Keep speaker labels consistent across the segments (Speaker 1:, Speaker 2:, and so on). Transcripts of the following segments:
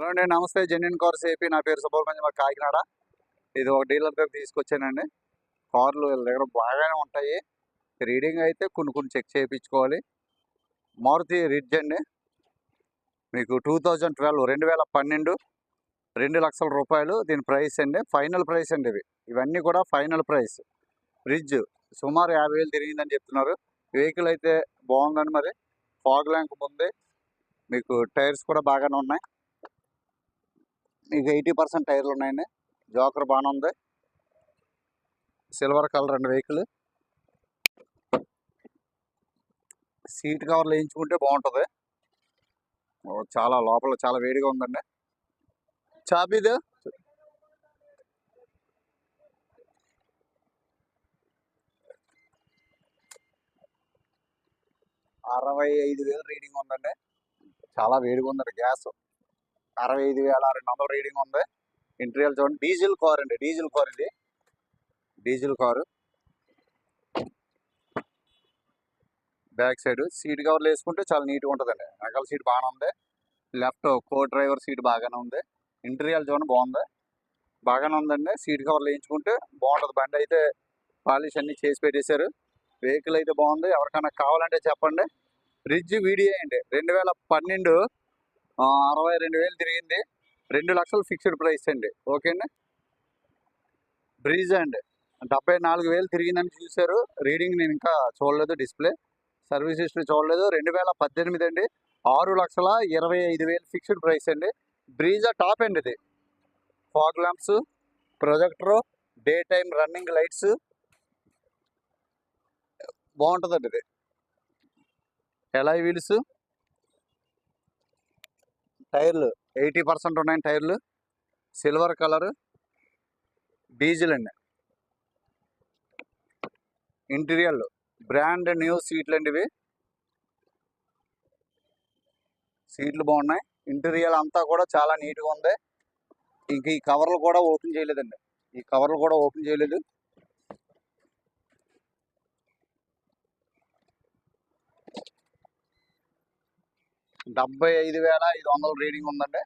Speaker 1: Hello అండి నమస్తే. Genuine cars AP. నా పేరు సుబ్రహ్మణ్యం కాకినాడ. ఇది ఒక డీలర్ దగ్గర తీసుకొచ్చానండి. కార్లు వీళ్ళ దగ్గర బాగానే ఉంటాయి. రీడింగ్ అయితే కొన్ని కొన్ని చెక్ చేయించుకోవాలి. మారుతి రిడ్జ్ అండి. మీకు టూ థౌజండ్ ట్వెల్వ్ రెండు వేల పన్నెండు రెండు లక్షల రూపాయలు. దీని ప్రైస్ అండి ఫైనల్ ప్రైస్ అండి ఇవి ఇవన్నీ కూడా ఫైనల్ ప్రైస్. రిడ్జ్ సుమారు యాభై వేలు తిరిగిందని చెప్తున్నారు. వెహికల్ అయితే బాగుందండి మరి. ఫాగ్ ల్యాంక్ ఉంది. మీకు టైర్స్ కూడా బాగానే ఉన్నాయి. మీకు ఎయిటీ పర్సెంట్ టైర్లు ఉన్నాయండి. జోకర్ బాగానే ఉంది. సిల్వర్ కలర్ అండి వెహికల్. సీట్ కవర్లు వేయించుకుంటే బాగుంటుంది. ఓ, చాలా లోపల చాలా వేడిగా ఉందండి. చాబీది అరవై ఐదు వేలు రీడింగ్ ఉందండి. చాలా వేడిగా ఉందండి గ్యాస్. అరవై ఐదు వేల రెండు వందల రీడింగ్ ఉంది. ఇంటీరియల్ చూడండి. డీజిల్ కార్ అండి. డీజిల్ కార్ ఇది. Diesel car. Back side seat కవర్లు వేసుకుంటే చాలా నీట్గా ఉంటుందండి. వెనకాల సీట్ బాగానే ఉంది. లెఫ్ట్ కో డ్రైవర్ సీట్ బాగానే ఉంది. ఇంటీరియల్ చూడండి బాగుంది. బాగానే ఉందండి. సీట్ కవర్లు వేయించుకుంటే బాగుంటుంది. బండి అయితే పాలిష్ అన్ని చేసి పెట్టేశారు. వెహికల్ అయితే బాగుంది. ఎవరికైనా కావాలంటే చెప్పండి. ఫ్రిడ్జ్ వీడియో అండి. రెండు వేల పన్నెండు అరవై రెండు వేలు తిరిగింది. రెండు లక్షలు ఫిక్స్డ్ ప్రైస్ అండి. ఓకే అండి బ్రీజ్ అండి. డెబ్బై నాలుగు వేలు తిరిగిందని చూశారు. రీడింగ్ నేను ఇంకా చూడలేదు డిస్ప్లే. సర్వీస్ హిస్టరీ చూడలేదు. రెండు వేల పద్దెనిమిది అండి. ఆరు లక్షల ఇరవై ఐదు వేలు ఫిక్స్డ్ ప్రైస్ అండి. బ్రీజా టాప్ అండి ఇది. Fog lamps projector day time running lights. బాగుంటుందండి ఇది. Alloy wheels? టైర్లు ఎయిటీ పర్సెంట్ ఉన్నాయి టైర్లు సిల్వర్ కలర్ డీజిల్ అండి. ఇంటీరియర్లు బ్రాండ్ న్యూ సీట్లు అండి ఇవి. సీట్లు బాగున్నాయి. ఇంటీరియర్ అంతా కూడా చాలా నీట్గా ఉంది. ఇంక ఈ కవర్లు కూడా ఓపెన్ చేయలేదండి. ఈ కవర్లు కూడా ఓపెన్ చేయలేదు. డెబ్బై ఐదు వేల ఐదు వందల రీడింగ్ ఉందండి.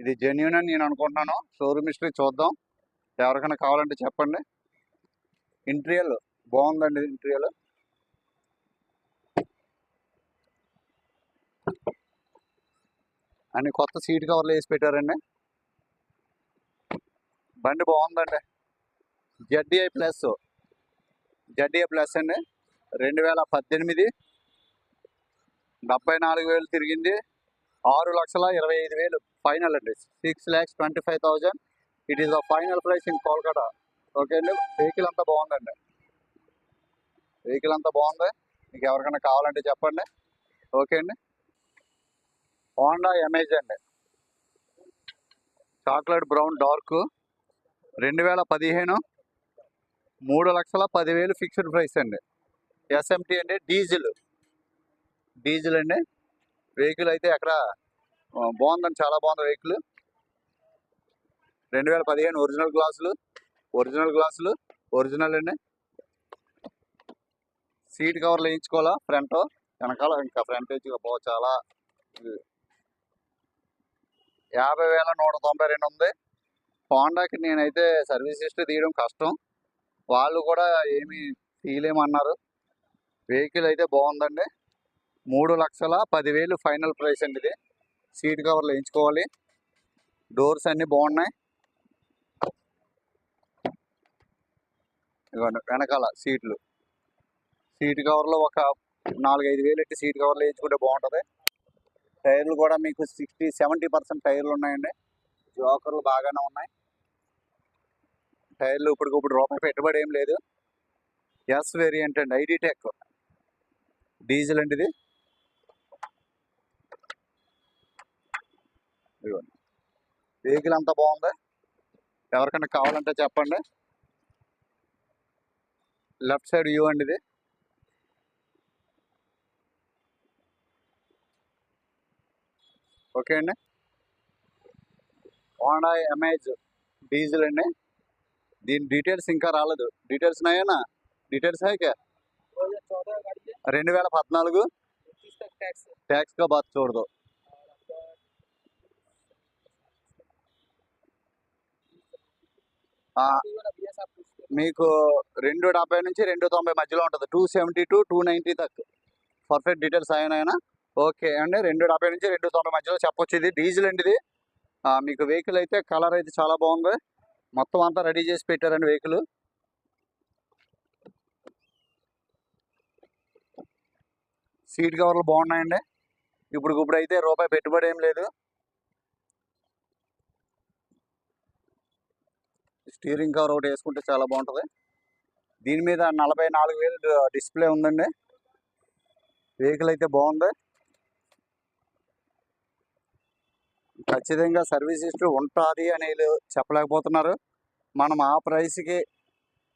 Speaker 1: ఇది జెన్యున్ అని నేను అనుకుంటున్నాను. షోరూమ్ హిస్టరీ చూద్దాం. ఎవరికైనా కావాలంటే చెప్పండి. ఇంటీరియల్ బాగుందండి ఇంటీరియల్ అన్ని కొత్త సీట్ కవర్లు వేసి పెట్టారండి. బండి బాగుందండి. జడ్డీఐ ప్లస్ జడ్డీఐ ప్లస్ అండి. రెండు వేల పద్దెనిమిది డెబ్బై నాలుగు వేలు తిరిగింది. ఆరు లక్షల ఇరవై ఐదు వేలు ఫైనల్ అండి. Six lakhs twenty five thousand. It is the final price in Kolkata okay అండి వెహికల్ అంతా బాగుందండి. వెహికల్ అంతా బాగుంది. మీకు ఎవరికైనా కావాలంటే చెప్పండి. ఓకే అండి. హోండా ఎమేజ్ అండి. చాక్లెట్ బ్రౌన్ డార్క్ రెండు వేల పదిహేను. మూడు లక్షల పదివేలు ఫిక్స్డ్ ప్రైస్ అండి. ఎస్ఎంటీ అండి డీజిల్. డీజిల్ అండి. వెహికల్ అయితే అక్కడ బాగుందండి. చాలా బాగుంది వెహికల్. రెండు వేల పదిహేను ఒరిజినల్ గ్లాసులు ఒరిజినల్ గ్లాసులు ఒరిజినల్ అండి. సీట్ కవర్లు వేయించుకోవాలా ఫ్రంట్? వెనకాల ఇంకా ఫ్రంట్ వచ్చి బా చాలా యాభై వేల నూట తొంభై రెండు ఉంది. హోండాకి నేనైతే సర్వీస్ హిస్టరీ తీయడం కష్టం. వాళ్ళు కూడా ఏమీ తీయలేమన్నారు. వెహికల్ అయితే బాగుందండి. మూడు లక్షల పదివేలు ఫైనల్ ప్రైస్ అండి ఇది. సీట్ కవర్లు వేయించుకోవాలి. డోర్స్ అన్నీ బాగున్నాయి. ఇదిగోండి వెనకాల సీట్లు. సీట్ కవర్లో ఒక నాలుగైదు వేలు ఎట్టి సీట్ కవర్లు వేయించుకుంటే బాగుంటుంది. టైర్లు కూడా మీకు సిక్స్టీ సెవెంటీ పర్సెంట్ టైర్లు ఉన్నాయండి. జోకర్లు బాగానే ఉన్నాయి. టైర్లు ఇప్పటికిప్పుడు రూపాయి పెట్టుబడి ఏం లేదు. ఎస్ వేరియంట్ అండి ఐడి టెక్. డీజిల్ అండి ఇది. ఇదిగోండి. వెహికల్ అంతా బాగుంది? ఎవరికైనా కావాలంటే చెప్పండి. లెఫ్ట్ సైడ్ వ్యూ అండి ఇది. ఓకే అండి. హోండా ఎమేజ్ డీజిల్ అండి. దీని డీటెయిల్స్ ఇంకా రాలేదు. డీటెయిల్స్ ఉన్నాయనా? డీటెయిల్స్ है రెండు వేల పద్నాలుగు? ట్యాక్స్ కా బాత్ చూడదు. మీకు రెండు డెబ్బై నుంచి రెండు తొంభై మధ్యలో ఉంటుంది. Two seventy to two ninety దాకా పర్ఫెక్ట్ డీటెయిల్స్ అయినా ఓకే అండి రెండు డెబ్బై నుంచి రెండు తొంభై మధ్యలో చెప్పొచ్చు ఇది. డీజిల్ అండి ఇది. మీకు వెహికల్ అయితే కలర్ అయితే చాలా బాగుంది. మొత్తం అంతా రెడీ చేసి పెట్టారండి వెహికల్ సీట్ కవర్లు బాగున్నాయండి. ఇప్పుడు ఇప్పుడు అయితే రూపాయి పెట్టుబడి ఏం లేదు. స్టీరింగ్ కవర్ ఒకటి వేసుకుంటే చాలా బాగుంటుంది. దీని మీద నలభై నాలుగు వేలు డిస్ప్లే ఉందండి. వెహికల్ అయితే బాగుంది. ఖచ్చితంగా సర్వీస్ హిస్టరీ ఉంటుంది అని వీళ్ళు చెప్పలేకపోతున్నారు. మనం ఆ ప్రైస్కి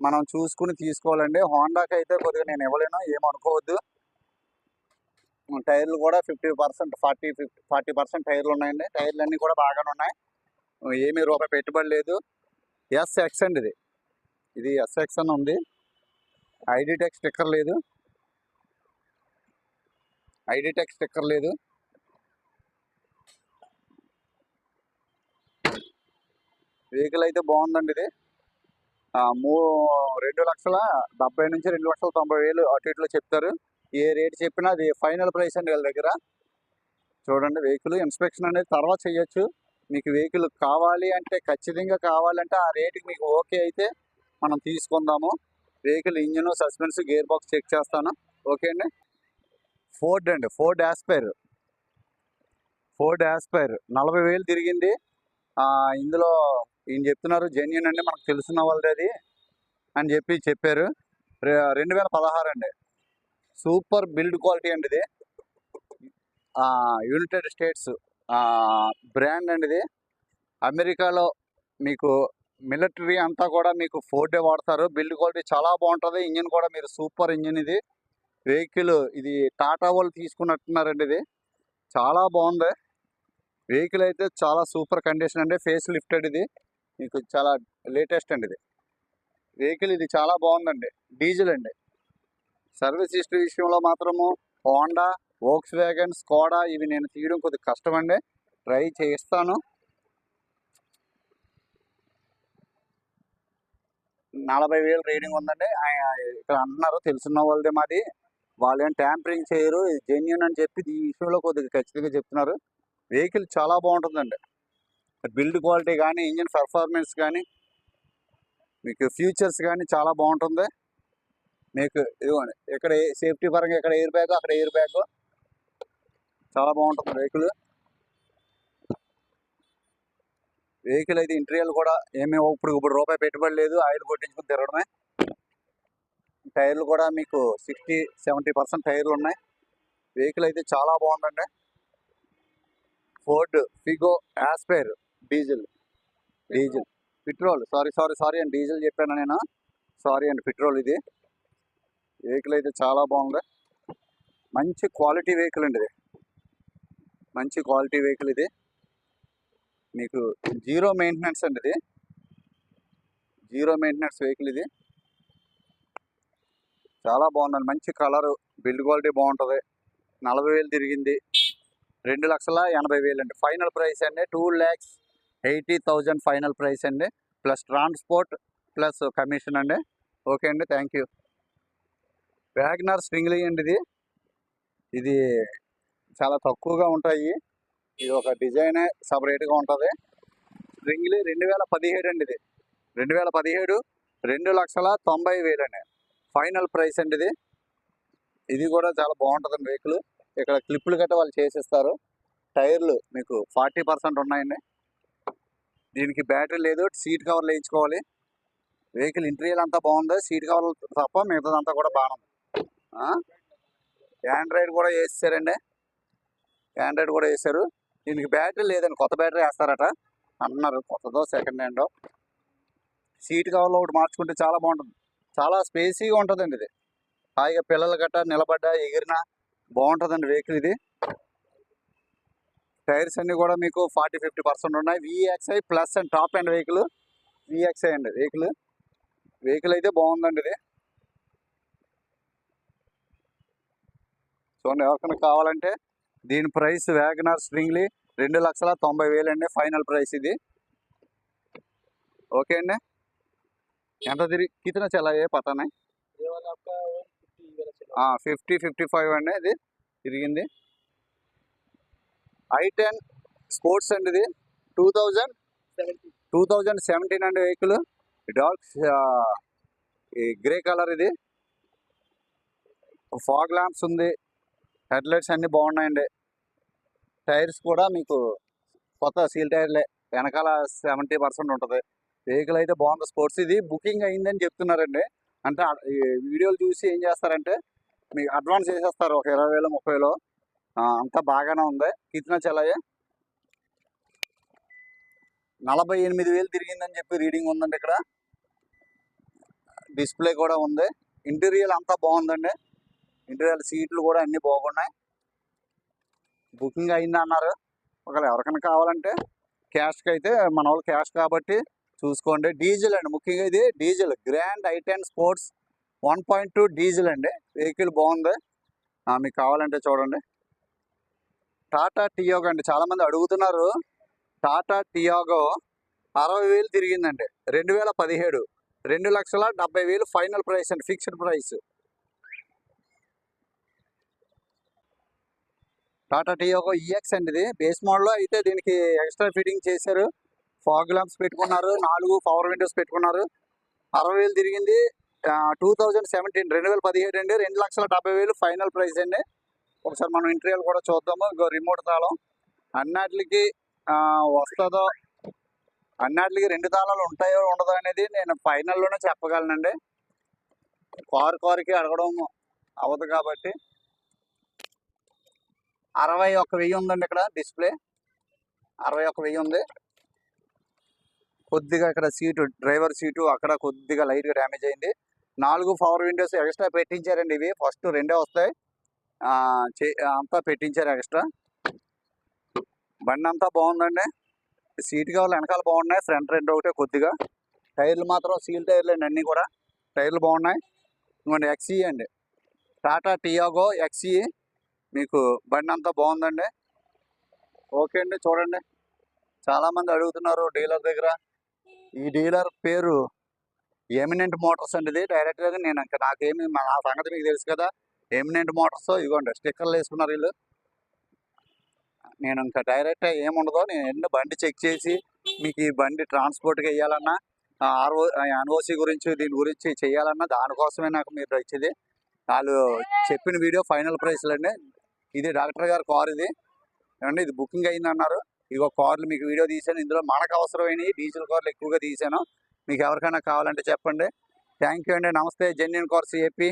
Speaker 1: మనం చూసుకుని తీసుకోవాలండి. హోండాకి అయితే కొద్దిగా నేను ఇవ్వలేను ఏమనుకోవద్దు టైర్లు కూడా fifty percent forty fifty forty percent టైర్లు ఉన్నాయండి. టైర్లు అన్నీ కూడా బాగానే ఉన్నాయి. ఏమీ రూపాయి పెట్టుబడి లేదు. ఎస్ఎక్స్ అండి ఇది. ఇది ఎస్ఎక్స్ అని ఉంది. ఐడి టెక్ స్టిక్కర్ లేదు. ఐడి టెక్ స్టిక్కర్ లేదు. వెహికల్ అయితే బాగుందండి ఇది. మూ రెండు లక్షల డెబ్బై నుంచి రెండు లక్షల తొంభై వేలు అటు ఇట్లో చెప్తారు. ఏ రేట్ చెప్పినా అది ఫైనల్ ప్రైస్ అండి వాళ్ళ దగ్గర. చూడండి వెహికల్ ఇన్స్పెక్షన్ అనేది తర్వాత చేయొచ్చు మీకు వెహికల్ కావాలి అంటే ఖచ్చితంగా కావాలంటే ఆ రేటుకి మీకు ఓకే అయితే మనం తీసుకుందాము. Vehicle engine suspension gear box check చేస్తాను. ఓకే అండి? ఫోర్డ్ అండి. Ford Aspire. Ford Aspire. నలభై వేలు తిరిగింది. ఇందులో ఈయన చెప్తున్నారు జెన్యున్ అండి మనకు తెలుసున్న వాళ్ళది అది అని చెప్పి చెప్పారు. రెండు వేల పదహారు అండి. సూపర్ బిల్డ్ క్వాలిటీ అండి ఇది. United states. బ్రాండ్ అండి ఇది అమెరికాలో మీకు మిలిటరీ అంతా కూడా మీకు ఫోర్డే వాడతారు. బిల్డ్ క్వాలిటీ చాలా బాగుంటుంది. ఇంజిన్ కూడా మీరు సూపర్ ఇంజిన్ ఇది. వెహికల్ ఇది టాటా వాళ్ళు తీసుకున్నట్టున్నారండి ఇది. చాలా బాగుంది. వెహికల్ అయితే చాలా సూపర్ కండిషన్ అండి. ఫేస్ లిఫ్టెడ్ ఇది. మీకు చాలా లేటెస్ట్ అండి ఇది. వెహికల్ ఇది చాలా బాగుందండి. డీజిల్ అండి. సర్వీస్ హిస్టరీ విషయంలో మాత్రము హోండా వోక్స్ వ్యాగన్ స్కోడా ఇవి నేను తీయడం కొద్దిగా కష్టం అండి ట్రై చేస్తాను. నలభై వేలు రీడింగ్ ఉందండి. ఇక్కడ అంటున్నారు తెలుసున్న వాళ్ళదే మాది. వాళ్ళు ఏం ట్యాంపరింగ్ చేయరు. జెన్యున్ అని చెప్పి ఈ విషయంలో కొద్దిగా ఖచ్చితంగా చెప్తున్నారు. వెహికల్ చాలా బాగుంటుందండి. బిల్డ్ క్వాలిటీ కానీ ఇంజిన్ పర్ఫార్మెన్స్ కానీ మీకు ఫ్యూచర్స్ కానీ చాలా బాగుంటుంది. మీకు ఇదిగోండి ఇక్కడ సేఫ్టీ పరంగా ఇక్కడ ఎయిర్ బ్యాగ్ అక్కడ ఎయిర్ బ్యాగ్ చాలా బాగుంటుంది వెహికల్. వెహికల్ అయితే ఇంటీరియల్ కూడా ఏమీ ఇప్పుడు ఇప్పుడు రూపాయి పెట్టుబడి లేదు ఆయిల్ కొట్టించుకుని తిరగడమే. టైర్లు కూడా మీకు సిక్స్టీ సెవెంటీ పర్సెంట్ టైర్లు ఉన్నాయి. వెహికల్ అయితే చాలా బాగుందండి. Ford Figo Aspire diesel. Diesel. Petrol. Sorry sorry sorry అండి డీజిల్ చెప్పాను నేను. సారీ అండి పెట్రోల్ ఇది. వెహికల్ అయితే చాలా బాగుంది. మంచి క్వాలిటీ వెహికల్ అండి ఇది. మంచి క్వాలిటీ వెహికల్ ఇది. మీకు జీరో మెయింటెనెన్స్ అండి ఇది. జీరో మెయింటెనెన్స్ వెహికల్ ఇది. చాలా బాగుందండి. మంచి కలరు బిల్డ్ క్వాలిటీ బాగుంటుంది. నలభై వేలు తిరిగింది. రెండు లక్షల ఎనభై వేలు అండి ఫైనల్ ప్రైస్ అండి. Two lakhs eighty thousand final price అండి. ప్లస్ ట్రాన్స్పోర్ట్ ప్లస్ కమిషన్ అండి. ఓకే అండి. Thank you. వ్యాగనర్ స్ట్రింగ్లీ అండి ఇది. ఇది చాలా తక్కువగా ఉంటాయి. ఇది ఒక డిజైనే సపరేట్గా ఉంటుంది. స్ట్రింగ్లీ రెండు వేల పదిహేడు అండి ఇది. రెండు వేల పదిహేడు రెండు లక్షల తొంభై వేలు అండి. ఫైనల్ ప్రైస్ అండి ఇది. ఇది కూడా చాలా బాగుంటుందండి వెహికల్. ఇక్కడ క్లిప్పులు గట్రా వాళ్ళు చేసిస్తారు. టైర్లు మీకు ఫార్టీ పర్సెంట్ ఉన్నాయండి. దీనికి బ్యాటరీ లేదు సీట్ కవర్లు వేయించుకోవాలి వెహికల్ ఇంటీరియర్ అంతా బాగుంది. సీట్ కవర్లు తప్ప మిగతాదంతా కూడా బాగుంది యాండ్రాయిడ్ కూడా వేసారండి ఆండ్రాయిడ్ కూడా వేశారు. దీనికి బ్యాటరీ లేదండి. కొత్త బ్యాటరీ వేస్తారట. అన్నారు కొత్తదో సెకండ్ హ్యాండ్ సీట్ కవర్లో ఒకటి మార్చుకుంటే చాలా బాగుంటుంది. చాలా స్పేసీగా ఉంటుందండి ఇది. హాయిగా పిల్లలు గట్ట నిలబడ్డా ఎగిరినా బాగుంటుందండి వెహికల్ ఇది. టైర్స్ అన్ని కూడా మీకు ఫార్టీ ఫిఫ్టీ పర్సెంట్ ఉన్నాయి. VXI plus and top and vehicle VXI అండి వెహికల్ వెహికల్ అయితే బాగుందండి ఇది. చూడండి ఎవరికైనా కావాలంటే దీని ప్రైస్ వ్యాగనార్ స్ప్రింగ్లీ రెండు లక్షల తొంభై వేలు అండి ఫైనల్ ప్రైస్ ఇది. ఓకే అండి. ఎంత తిరిగి కితన
Speaker 2: ఏ పతానే?
Speaker 1: ఫిఫ్టీ ఫిఫ్టీ ఫైవ్ అండి ఇది తిరిగింది. ఐ టెన్ స్పోర్ట్స్ అండి ఇది two thousand two thousand seventeen అండి వెహికల్. డార్క్ గ్రే కలర్ ఇది. ఫాగ్ ల్యాంప్స్ ఉంది హెడ్లైట్స్ అన్నీ బాగున్నాయండి. టైర్స్ కూడా మీకు కొత్త సీల్ టైర్లే. వెనకాల సెవెంటీ పర్సెంట్ ఉంటుంది. వెహికల్ అయితే బాగుంది. స్పోర్ట్స్ ఇది బుకింగ్ అయిందని చెప్తున్నారండి. అంటే వీడియోలు చూసి ఏం చేస్తారంటే మీకు అడ్వాన్స్ చేసేస్తారు. ఒక ఇరవై వేలు ముప్పైలో అంతా బాగానే ఉంది. కిतना చలాయే. నలభై ఎనిమిది వేలు తిరిగిందని చెప్పి రీడింగ్ ఉందండి ఇక్కడ. డిస్ప్లే కూడా ఉంది. ఇంటీరియర్ అంతా బాగుందండి. ఇంటీరియర్ సీట్లు కూడా అన్ని బాగున్నాయి. బుకింగ్ అయింది అన్నారు. ఒకవేళ ఎవరికైనా కావాలంటే క్యాష్కి అయితే మన వాళ్ళు క్యాష్ కాబట్టి చూసుకోండి. డీజిల్ అండి ముఖ్యంగా ఇది diesel. Grand i ten sports one point two diesel అండి. వెహికల్ బాగుంది. ఆ, మీకు కావాలంటే చూడండి. టాటా టియోగో అండి. చాలామంది అడుగుతున్నారు. టాటా టియాగో అరవై వేలు తిరిగిందండి. రెండు వేల పదిహేడు. రెండు లక్షల డెబ్బై వేలు ఫైనల్ ప్రైస్ అండి. Fixed price. Tata Tiago EX అండి ఇది. బేస్ మోడల్లో అయితే దీనికి ఎక్స్ట్రా ఫిట్టింగ్ చేశారు. ఫాగ్ ల్యాంప్స్ పెట్టుకున్నారు. నాలుగు పవర్ విండోస్ పెట్టుకున్నారు. అరవై వేలు తిరిగింది. టూ థౌజండ్ సెవెంటీన్ రెండు వేల పదిహేడు అండి. రెండు లక్షల డెబ్బై వేలు ఫైనల్ ప్రైస్ అండి. ఒకసారి మనం ఇంటీరియర్ కూడా చూద్దాము. ఇంకో రిమోట్ తాళం. అన్నిటికి వస్తుందో? అన్నిటికి రెండు తాళాలు ఉంటాయో ఉండదో అనేది నేను ఫైనల్లోనే చెప్పగలనండి. కారు కారుకి అడగడం అవ్వదు కాబట్టి. అరవై ఒక వెయ్యి ఉందండి ఇక్కడ డిస్ప్లే. అరవై ఒక వెయ్యి ఉంది. కొద్దిగా ఇక్కడ సీటు డ్రైవర్ సీటు అక్కడ కొద్దిగా లైట్గా డ్యామేజ్ అయింది. నాలుగు పవర్ విండోస్ ఎక్స్ట్రా పెట్టించారండి ఇవి. ఫస్ట్ రెండే వస్తాయి. ఆ, అంతా పెట్టించారు ఎక్స్ట్రా. బండి అంతా బాగుందండి. సీట్ కావాలి వెనకాల బాగున్నాయి. ఫ్రంట్ రెండు ఒకటే కొద్దిగా. టైర్లు మాత్రం సీల్ టైర్లు అండి అన్నీ కూడా. టైర్లు బాగున్నాయి. ఇంకోండి ఎక్సీ అండి. టాటా టియాగో ఎక్సీ మీకు బండి అంతా బాగుందండి. ఓకే అండి చూడండి. చాలామంది అడుగుతున్నారు డీలర్ దగ్గర. ఈ డీలర్ పేరు ఎమినెంట్ మోటార్స్ అండి ఇది. డైరెక్ట్గా నేను ఇంకా నాకేమి మా- నా సంగతి మీకు తెలుసు కదా. ఎమినెంట్ మోటార్స్ ఇవ్వండి స్టిక్కర్లు వేసుకున్నారు వీళ్ళు. నేను ఇంకా డైరెక్ట్ ఏముండదో నేను ఎన్ని బండి చెక్ చేసి మీకు ఈ బండి ట్రాన్స్పోర్ట్కి వేయాలన్నా ఆర్ఓ ఎన్ఓసి గురించి దీని గురించి చేయాలన్నా దానికోసమే నాకు మీరు ఇచ్చేది. వాళ్ళు చెప్పిన వీడియో ఫైనల్ ప్రైస్లు అండి ఇది డాక్టర్ గారు కార్ ఇది. ఏమండి ఇది బుకింగ్ అయింది అన్నారు ఇదిగో కార్లు మీకు వీడియో తీసాను ఇందులో మనకు అవసరమైనవి డీజిల్ కార్లు ఎక్కువగా తీసాను మీకు ఎవరికైనా కావాలంటే చెప్పండి. థ్యాంక్ యూ అండి. నమస్తే. Genuine cars AP.